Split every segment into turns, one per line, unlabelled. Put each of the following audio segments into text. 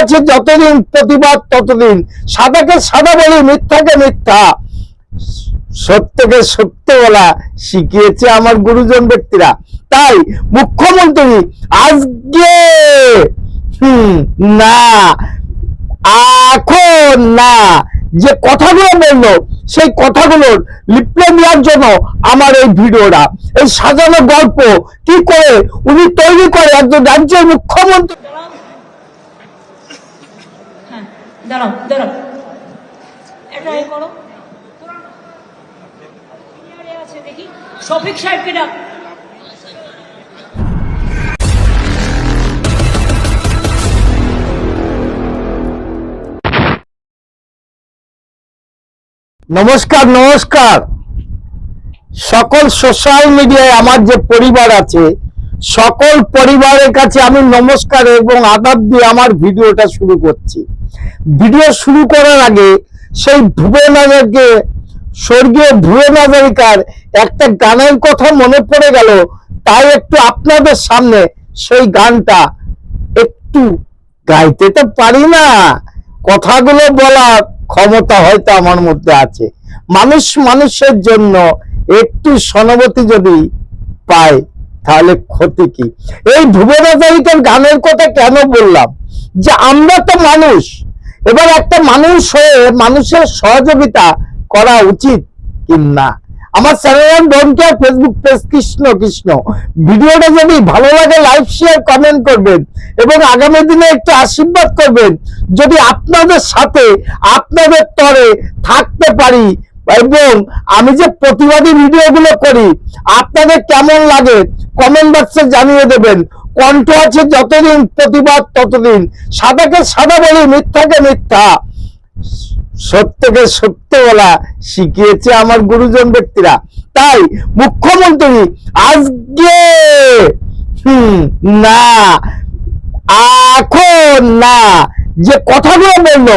আছে যতদিন প্রতিবাদ, ততদিন। সাদাকে সাদা বলি, মিথ্যাকে মিথ্যা। সত্যকে সত্য বলা শিখিয়েছে আমার গুরুজন ব্যক্তিরা। তাই মুখ্যমন্ত্রী, আজকে না, এখন না। যে কথাগুলো বলল, সেই কথাগুলোর লিপ্লে নেওয়ার জন্য আমার এই ভিডিওটা, এই সাজানো গল্প, কি করে উনি তৈরি করে একজন রাজ্যের মুখ্যমন্ত্রী
হ্যাঁ দাঁড়াও দাঁড়াও। এ করো। আরে আছে দেখি। শফিক সাহেবকে ডাক।
নমস্কার নমস্কার। সকল সোশ্যাল মিডিয়ায় আমার যে পরিবার আছে সকল পরিবারের কাছে আমি নমস্কার এবং আদাব দিয়ে আমার ভিডিওটা শুরু করছি। ভিডিও শুরু করার আগে সেই ভুবন হাজারকে স্বর্গীয় ভুবন হাজারিকার একটা গানের কথা মনে পড়ে গেল, তাই একটু আপনাদের সামনে সেই গানটা একটু গাইতে তো পারি না। কথাগুলো বলার ক্ষমতা হয়তো আমার মধ্যে আছে। মানুষ মানুষের জন্য একটু সনবতি যদি পায় তাহলে ক্ষতি কি? এই ভুবনাচারিকের গানের কথা কেন বললাম? যে আমরা তো মানুষ। এবার একটা মানুষ হয়ে মানুষের সহযোগিতা করা উচিত কি না আমার চ্যানেল বোনকে ফেসবুক পেজ কৃষ্ণ কৃষ্ণ। ভিডিওটা যদি ভালো লাগে লাইক শেয়ার কমেন্ট করবেন এবং আগামী দিনে একটু আশীর্বাদ করবেন। যদি আপনাদের সাথে, আপনাদের তরে থাকতে পারি এবং আমি যে প্রতিবাদী ভিডিওগুলো করি, আপনাদের কেমন লাগে কমেন্ট বক্সে জানিয়ে দেবেন, কণ্ঠ আছে যতদিন, প্রতিবাদ ততদিন। সাদাকে সাদা বলি, মিথ্যাকে মিথ্যা। সত্যকে সত্য বলা শিখিয়েছে আমার গুরুজন ব্যক্তিরা। তাই মুখ্যমন্ত্রী, আজকে, হুম, না, এখন না। যে কথাগুলো বলল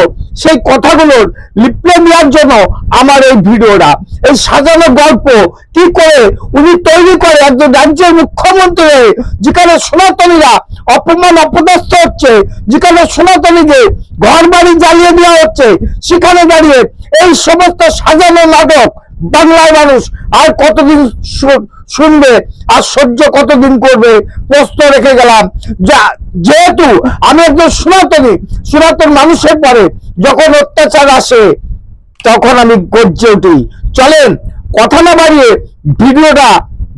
সেই কথাগুলোর লিপ্লে নেওয়ার জন্য আমার এই ভিডিওটা, এই সাজানো গল্প, কি করে উনি তৈরি করে একজন রাজ্যের মুখ্যমন্ত্রী যেখানে সনাতনীরা অপমান অপদস্থ হচ্ছে, যেখানে সনাতনীদের ঘর বাড়ি জ্বালিয়ে দেওয়া হচ্ছে, সেখানে দাঁড়িয়ে এই সমস্ত সাজানো নাটক বাংলার মানুষ আর কতদিন শুনবে আর সহ্য কতদিন করবে প্রশ্ন রেখে গেলাম। যা, যেহেতু আমি একজন সনাতনী, সনাতন মানুষের পরে যখন অত্যাচার আসে, তখন আমি গর্জে উঠি। চলেন, কথা না বাড়িয়ে ভিডিওটা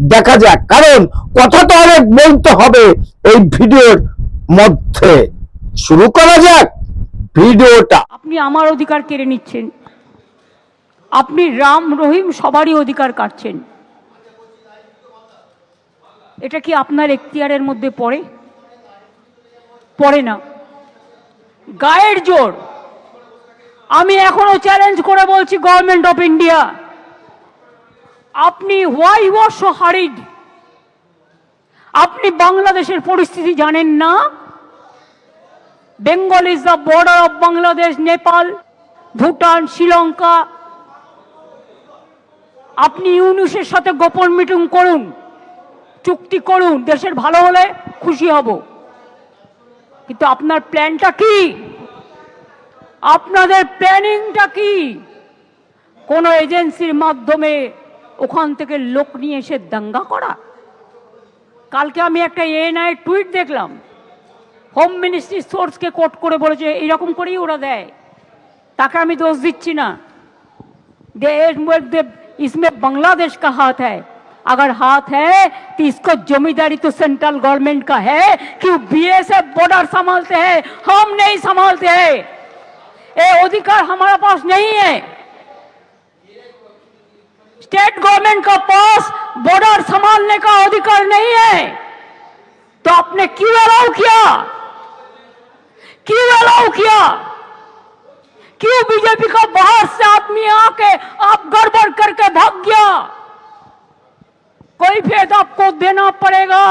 দেখা যাক। কারণ কথা তো অনেক বলতে হবে এই ভিডিওর মধ্যে। শুরু করা যাক ভিডিওটা।
আপনি আমার অধিকার কেড়ে নিচ্ছেন। আপনি রাম, রহিম সবারই অধিকার কাটছেন। এটা কি আপনার এখতিয়ারের মধ্যে পড়ে? পড়ে না। গায়ের জোর। আমি এখনও চ্যালেঞ্জ করে বলছি গভর্নমেন্ট অফ ইন্ডিয়া আপনি হোয়াই ওয়ার হারিড আপনি বাংলাদেশের পরিস্থিতি জানেন না? Bengal is the border of Bangladesh Nepal Bhutan Sri Lanka আপনি ইউনুসের সাথে গোপন মিটিং করুন। চুক্তি করুন, দেশের ভালো হলে খুশি হব। কিন্তু আপনার প্ল্যানটা কি? আপনাদের প্ল্যানিংটা কি? কোনো এজেন্সির মাধ্যমে ওখান থেকে লোক নিয়ে এসে দাঙ্গা করা? কালকে আমি একটা এএনআই টুইট দেখলাম। হোম মিনিস্ট্রি সোর্সকে কোট করে বলেছে, এইরকম করেই ওরা দেয়। তাকে আমি দোষ দিচ্ছি না। দে মধ্যে ইসমে বাংলাদেশ কা হাত হ্যায় अगर हाथ है तो इसको जमींदारी तो सेंट्रल गवर्नमेंट का है कि बीएसएफ बॉर्डर संभालते हैं, हम नहीं संभालते हैं। ये अधिकार हमारे पास नहीं है। स्टेट गवर्नमेंट का पास बॉर्डर संभालने का अधिकार नहीं है। तो आपने क्यों अलाउ किया? क्यों अलाउ किया? क्यों बीजेपी का बाहर से आदमी आके आप गड़बड़ करके भाग गया? কৈফিয়ত আপকো দেনা পড়েগা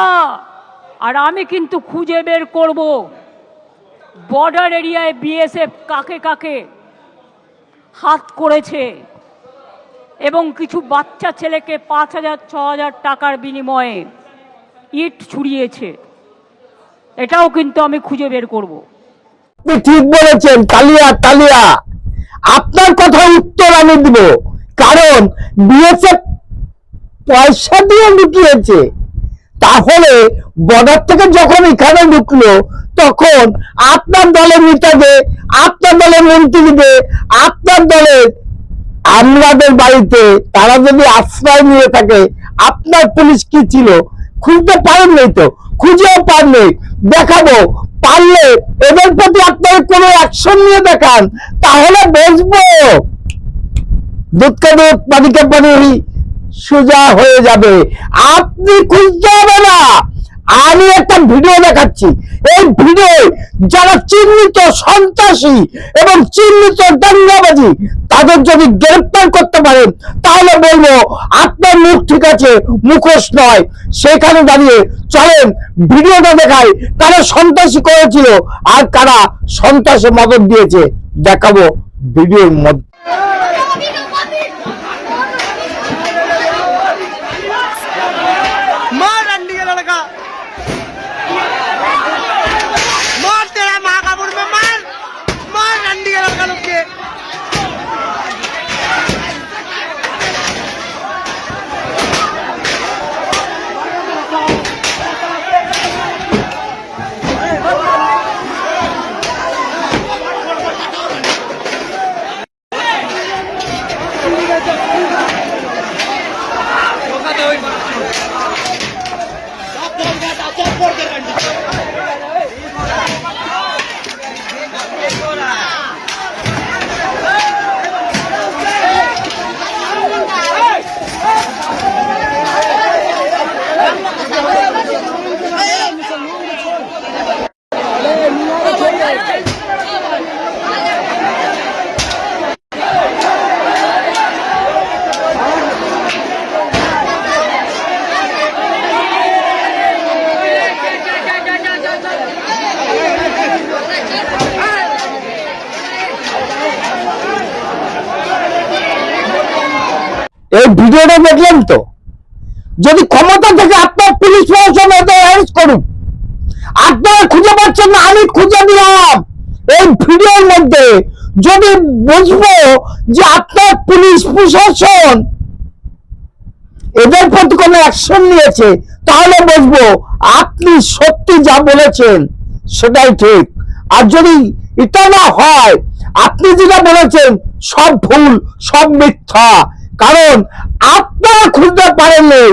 আর আমি কিন্তু খুঁজে বের করব বর্ডার এরিয়ায় বিএসএফ কাকে কাকে হাত করেছে এবং কিছু বাচ্চা ছেলেকে পাঁচ হাজার ছ হাজার টাকার বিনিময়ে ইট ছুড়িয়েছে এটাও কিন্তু আমি খুঁজে বের করব
ঠিক বলেছেন, তালিয়া তালিয়া। আপনার কথা উত্তর আমি দিব। কারণ বিএসএফ পয়সা দিয়ে লুকিয়েছে। তাহলে বর্ডার থেকে যখন এখানে ঢুকলো, তখন আপনার দলের নেতাদের আপনার দলের মন্ত্রীদের আপনার দলের আমলাদের বাড়িতে তারা যদি আশ্রয় নিয়ে থাকে, আপনার পুলিশ কি ছিল? খুঁজতে পারেন নাই তো? খুঁজেও পাননি দেখাবো, পারলে এদের প্রতি আপনার কোনো অ্যাকশন নিয়ে দেখান। তাহলে বসবো দুধকে দুধ পানিকে পানি সোজা হয়ে যাবে। আপনি খুঁজতে হবে না। আমি একটা ভিডিও দেখাচ্ছি। এই ভিডিও যারা চিহ্নিত সন্ত্রাসী এবং চিহ্নিত দাঙ্গাবাজি, তাদের যদি গ্রেফতার করতে পারেন তাহলে বলব, আপনার মুখ ঠিক আছে, মুখোশ নয়। সেখানে দাঁড়িয়ে চলেন, ভিডিওটা দেখাই কারা সন্ত্রাসী করেছিল আর কারা সন্ত্রাসে মদত দিয়েছে। দেখাবো ভিডিওর মধ্যে। এই ভিডিওটা দেখলেন তো? যদি ক্ষমতা থেকে আপনার পুলিশ প্রশাসন এদের অ্যারেস্ট করুন আপনারা খুঁজে পাচ্ছেন না, আমি খুঁজে দিলাম এই ভিডিওর মধ্যে যদি বুঝব যে আপনার পুলিশ প্রশাসন এদের প্রতি কোনো অ্যাকশন নিয়েছে, তাহলে বুঝব আপনি সত্যি যা বলেছেন সেটাই ঠিক। আর যদি এটা না হয়, আপনি যেটা বলেছেন সব ভুল, সব মিথ্যা। কারণ আপনারা খুঁজতে পারেননি।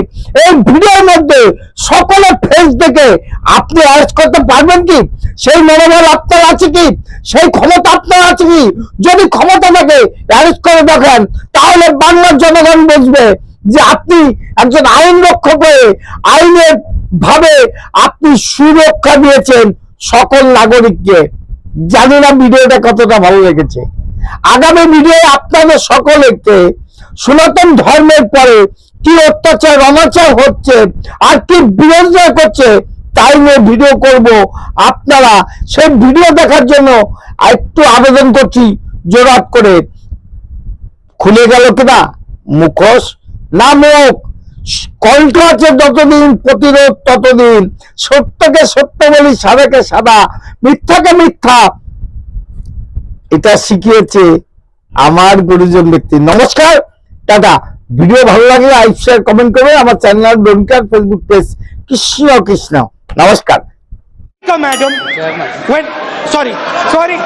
এই ভিডিওর মধ্যে সকলের ফেস দেখে আপনি অ্যারেস্ট করতে পারবেন কি? সেই মনোবল আপনার আছে কি? সেই ক্ষমতা আপনার আছে কি? যদি ক্ষমতা থাকে অ্যারেস্ট করে দেখেন, তাহলে বাংলার জনগণ বুঝবে যে আপনি একজন আইন রক্ষক হয়ে আইনের ভাবে আপনি সুরক্ষা দিয়েছেন সকল নাগরিককে। জানি না ভিডিওটা কতটা ভালো লেগেছে। আগামী ভিডিও আপনাদের সকলকে সনাতন ধর্মের পরে কি অত্যাচার, অনাচার হচ্ছে আর কি বিরোধিতা করছে, তাই নিয়ে ভিডিও করব। আপনারা সেই ভিডিও দেখার জন্য একটু আবেদন করছি, জোরাত করে। খুলে গেল কিনা? মুখোশ? না মুখ? কণ্ঠ আছে যতদিন, প্রতিরোধ ততদিন। সত্যকে সত্য বলি, সাদাকে সাদা, মিথ্যাকে মিথ্যা। এটা শিখিয়েছে আমার গুরুজন ব্যক্তি। নমস্কার টাটা। ভিডিও ভালো লাগে লাইক শেয়ার কমেন্ট করবে। আমার চ্যানেল ডোনকার ফেসবুক পেজ কৃষ্ণ কৃষ্ণ নমস্কার।
Madam sorry sorry